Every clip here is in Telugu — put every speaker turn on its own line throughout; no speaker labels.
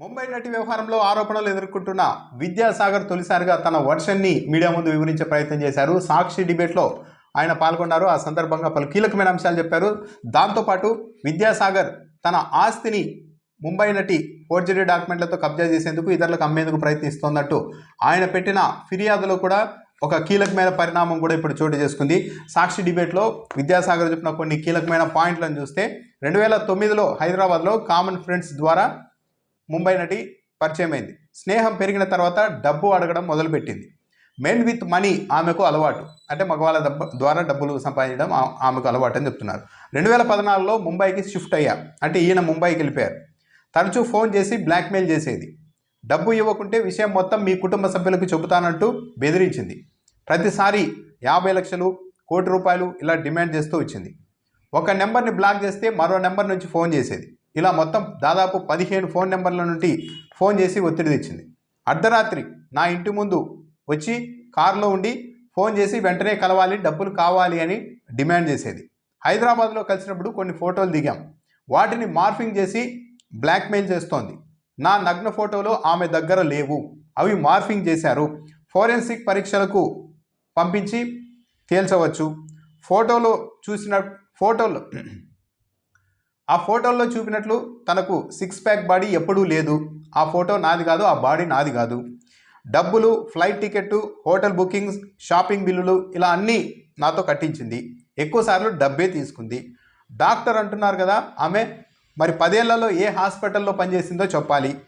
ముంబై నటి వ్యవహారంలో ఆరోపణలు ఎదుర్కొంటున్న విద్యాసాగర్ తొలిసారిగా తన వర్షన్ని మీడియా ముందు వివరించే ప్రయత్నం చేశారు. సాక్షి డిబేట్లో ఆయన పాల్గొన్నారు. ఆ సందర్భంగా పలు కీలకమైన అంశాలు చెప్పారు. దాంతోపాటు విద్యాసాగర్ తన ఆస్తిని ముంబై నటి ఫోర్జరీ డాక్యుమెంట్లతో కబ్జా చేసేందుకు ఇతరులకు అమ్మేందుకు ప్రయత్నిస్తోన్నట్టు ఆయన పెట్టిన ఫిర్యాదులో కూడా ఒక కీలకమైన పరిణామం కూడా ఇప్పుడు చోటు చేసుకుంది. సాక్షి డిబేట్లో విద్యాసాగర్ చెప్పిన కొన్ని కీలకమైన పాయింట్లను చూస్తే రెండు వేల తొమ్మిదిలో హైదరాబాద్లో కామన్ ఫ్రెండ్స్ ద్వారా ముంబై నటి పరిచయం అయింది స్నేహం పెరిగిన తర్వాత డబ్బు అడగడం మొదలుపెట్టింది. మెన్ విత్ మనీ ఆమెకు అలవాటు. అంటే మగవాళ్ళ డబ్బ ద్వారా డబ్బులు సంపాదించడం ఆమెకు అలవాటు అని చెప్తున్నారు. రెండు వేల పద్నాలుగులో ముంబైకి షిఫ్ట్ అయ్యా. అంటే ఈయన ముంబైకి వెళ్ళిపోయారు. తరచూ ఫోన్ చేసి బ్లాక్మెయిల్ చేసేది. డబ్బు ఇవ్వకుంటే విషయం మొత్తం మీ కుటుంబ సభ్యులకు చెబుతానంటూ బెదిరించింది. ప్రతిసారి యాభై లక్షలు కోటి రూపాయలు ఇలా డిమాండ్ చేస్తూ వచ్చింది. ఒక నెంబర్ని బ్లాక్ చేస్తే మరో నెంబర్ నుంచి ఫోన్ చేసేది. ఇలా మొత్తం దాదాపు పదిహేను ఫోన్ నెంబర్ల నుండి ఫోన్ చేసి ఒత్తిడి తెచ్చింది. అర్ధరాత్రి నా ఇంటి ముందు వచ్చి కారులో ఉండి ఫోన్ చేసి వెంటనే కలవాలి డబ్బులు కావాలి అని డిమాండ్ చేసేది. హైదరాబాద్లో కలిసినప్పుడు కొన్ని ఫోటోలు దిగాం. వాటిని మార్ఫింగ్ చేసి బ్లాక్మెయిల్ చేస్తోంది. నా నగ్న ఫోటోలు ఆమె దగ్గర లేవు. అవి మార్ఫింగ్ చేశారు. ఫోరెన్సిక్ పరీక్షలకు పంపించి తేల్చవచ్చు. ఫోటోలో చూసిన ఫోటోలు ఆ ఫోటోల్లో చూపినట్లు తనకు సిక్స్ ప్యాక్ బాడీ ఎప్పుడూ లేదు. ఆ ఫోటో నాది కాదు ఆ బాడీ నాది కాదు. డబ్బులు flight ticket hotel bookings shopping బిల్లులు ఇలా అన్నీ నాతో కట్టించింది. ఎక్కువసార్లు డబ్బే తీసుకుంది. డాక్టర్ అంటున్నారు కదా ఆమె మరి పదేళ్ళలో ఏ హాస్పిటల్లో పనిచేసిందో చెప్పాలి.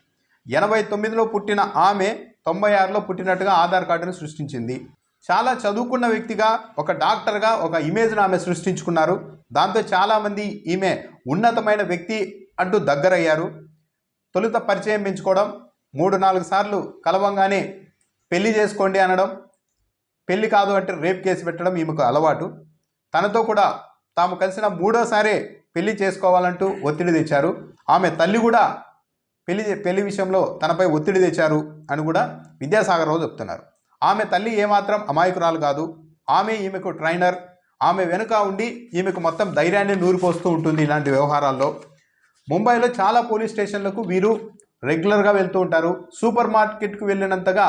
ఎనభై తొమ్మిదిలో పుట్టిన ఆమె తొంభై ఆరులో పుట్టినట్టుగా ఆధార్ కార్డును సృష్టించింది. చాలా చదువుకున్న వ్యక్తిగా ఒక డాక్టర్గా ఒక ఇమేజ్ను ఆమె సృష్టించుకున్నారు. దాంతో చాలామంది ఈమె ఉన్నతమైన వ్యక్తి అంటూ దగ్గరయ్యారు. తొలుత పరిచయం పెంచుకోవడం మూడు నాలుగు సార్లు కలవంగానే పెళ్ళి చేసుకోండి అనడం పెళ్ళి కాదు అంటే రేప్ కేసు పెట్టడం ఈమెకు అలవాటు. తనతో కూడా తాము కలిసిన మూడోసారే పెళ్ళి చేసుకోవాలంటూ ఒత్తిడి తెచ్చారు. ఆమె తల్లి కూడా పెళ్ళి పెళ్ళి విషయంలో తనపై ఒత్తిడి తెచ్చారు అని కూడా విద్యాసాగర్ రావు చెప్తున్నారు. ఆమె తల్లి ఏమాత్రం అమాయకురాలు కాదు. ఆమె ఈమెకు ట్రైనర్ ఆమె వెనుక ఉండి ఈమెకు మొత్తం ధైర్యాన్ని నూరిపోస్తూ ఉంటుంది ఇలాంటి వ్యవహారాల్లో. ముంబైలో చాలా పోలీస్ స్టేషన్లకు వీరు రెగ్యులర్గా వెళ్తూ ఉంటారు. సూపర్ మార్కెట్కు వెళ్ళినంతగా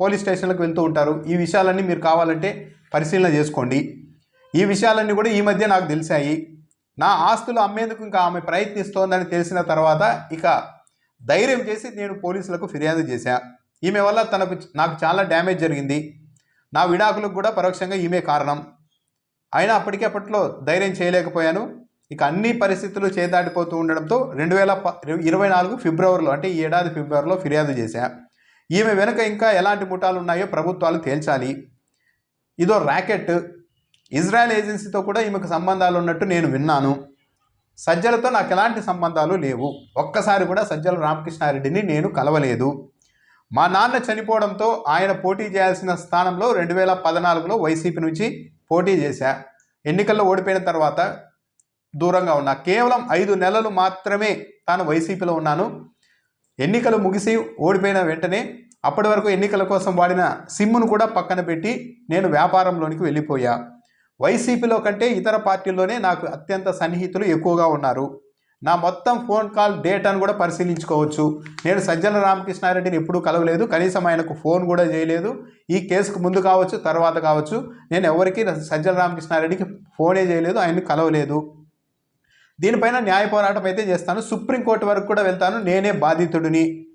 పోలీస్ స్టేషన్లకు వెళ్తూ ఉంటారు. ఈ విషయాలన్నీ మీరు కావాలంటే పరిశీలన చేసుకోండి. ఈ విషయాలన్నీ కూడా ఈ మధ్య నాకు తెలిసాయి. నా ఆస్తులు అమ్మేందుకు ఇంకా ఆమె ప్రయత్నిస్తోందని తెలిసిన తర్వాత ఇక ధైర్యం చేసి నేను పోలీసులకు ఫిర్యాదు చేశా. ఈమె వల్ల తనకు నాకు చాలా డ్యామేజ్ జరిగింది. నా విడాకులకు కూడా పరోక్షంగా ఈమె కారణం. అయినా అప్పటికే అప్పట్లో ధైర్యం చేయలేకపోయాను. ఇక అన్ని పరిస్థితులు చేదాటిపోతూ ఉండడంతో రెండు వేల ఇరవై నాలుగు ఫిబ్రవరిలో అంటే ఈ ఏడాది ఫిబ్రవరిలో ఫిర్యాదు చేశా. ఈమె వెనుక ఇంకా ఎలాంటి ముఠాలు ఉన్నాయో ప్రభుత్వాలు తేల్చాలి. ఇదో ర్యాకెట్ ఇజ్రాయెల్ ఏజెన్సీతో కూడా ఈమెకు సంబంధాలు ఉన్నట్టు నేను విన్నాను. సజ్జలతో నాకు ఎలాంటి సంబంధాలు లేవు. ఒక్కసారి కూడా సజ్జల రామకృష్ణారెడ్డిని నేను కలవలేదు. మా నాన్న చనిపోవడంతో ఆయన పోటీ చేయాల్సిన స్థానంలో రెండు వేల పద్నాలుగులో వైసీపీ నుంచి పోటీ చేశా. ఎన్నికల్లో ఓడిపోయిన తర్వాత దూరంగా ఉన్నా. కేవలం ఐదు నెలలు మాత్రమే తాను వైసీపీలో ఉన్నాను. ఎన్నికలు ముగిసి ఓడిపోయిన వెంటనే అప్పటి వరకు ఎన్నికల కోసం వాడిన సిమ్మును కూడా పక్కన పెట్టి నేను వ్యాపారంలోనికి వెళ్ళిపోయా. వైసీపీలో కంటే ఇతర పార్టీల్లోనే నాకు అత్యంత సన్నిహితులు ఎక్కువగా ఉన్నారు. నా మొత్తం ఫోన్ కాల్ డేటాను కూడా పరిశీలించుకోవచ్చు. నేను సజ్జల రామకృష్ణారెడ్డిని ఎప్పుడూ కలవలేదు. కనీసం ఆయనకు ఫోన్ కూడా చేయలేదు. ఈ కేసుకు ముందు కావచ్చు తర్వాత కావచ్చు నేను ఎవరికి సజ్జల రామకృష్ణారెడ్డికి ఫోనే చేయలేదు ఆయన్ని కలవలేదు. దీనిపైన న్యాయ పోరాటం అయితే చేస్తాను. సుప్రీంకోర్టు వరకు కూడా వెళ్తాను. నేనే బాధితుడిని.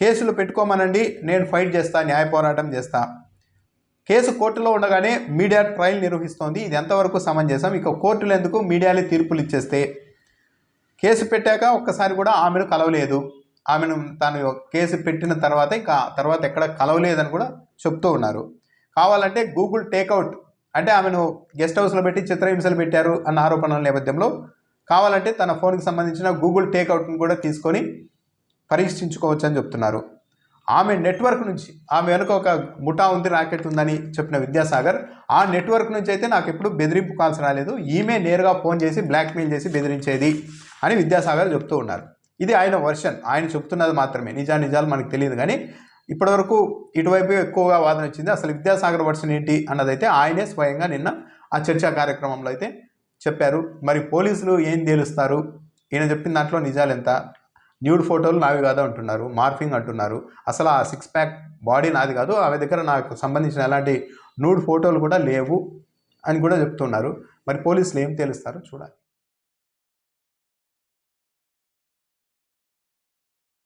కేసులు పెట్టుకోమనండి. నేను ఫైట్ చేస్తా న్యాయ పోరాటం చేస్తా. కేసు కోర్టులో ఉండగానే మీడియా ట్రయల్ నిర్వహిస్తోంది. ఇది ఎంతవరకు సమంజసం? ఇక కోర్టులు ఎందుకు మీడియాలే తీర్పులు ఇచ్చేస్తే? కేసు పెట్టాక ఒక్కసారి కూడా ఆమెను కలవలేదు. ఆమెను తాను కేసు పెట్టిన తర్వాత ఇంకా తర్వాత ఎక్కడ కలవలేదని కూడా చెప్తూ ఉన్నారు. కావాలంటే గూగుల్ టేక్అవుట్ అంటే ఆమెను గెస్ట్ హౌస్లో పెట్టి చిత్రహింసలు పెట్టారు అన్న ఆరోపణల నేపథ్యంలో కావాలంటే తన ఫోన్కి సంబంధించిన గూగుల్ టేక్అవుట్ని కూడా తీసుకొని పరీక్షించుకోవచ్చు అని చెప్తున్నారు. ఆమె నెట్వర్క్ నుంచి ఆమె వెనుక ఒక ముఠా ఉంది రాకెట్ ఉందని చెప్పిన విద్యాసాగర్ ఆ నెట్వర్క్ నుంచి అయితే నాకు ఎప్పుడు బెదిరింపు కాల్స్ రాలేదు. ఈమె నేరుగా ఫోన్ చేసి బ్లాక్మెయిల్ చేసి బెదిరించేది అని విద్యాసాగర్ చెప్తూ ఉన్నారు. ఇది ఆయన వర్షన్. ఆయన చెప్తున్నది మాత్రమే. నిజా నిజాలు మనకు తెలియదు కానీ ఇప్పటివరకు ఇటువైపు ఎక్కువగా వాదన వచ్చింది. అసలు విద్యాసాగర్ వర్షన్ ఏంటి అన్నదైతే ఆయనే స్వయంగా నిన్న ఆ చర్చా కార్యక్రమంలో అయితే చెప్పారు. మరి పోలీసులు ఏం తేలుస్తారు? ఈయన చెప్పిన దాంట్లో నిజాలు ఎంత? న్యూడ్ ఫోటోలు నావి కాదు అంటున్నారు మార్ఫింగ్ అంటున్నారు. అసలు ఆ సిక్స్ ప్యాక్ బాడీ నాది కాదు ఆమె దగ్గర నాకు సంబంధించిన ఎలాంటి నూడ్ ఫోటోలు కూడా లేవు అని కూడా చెప్తున్నారు. మరి పోలీసులు ఏం తెలుస్తారో? చూడాలి.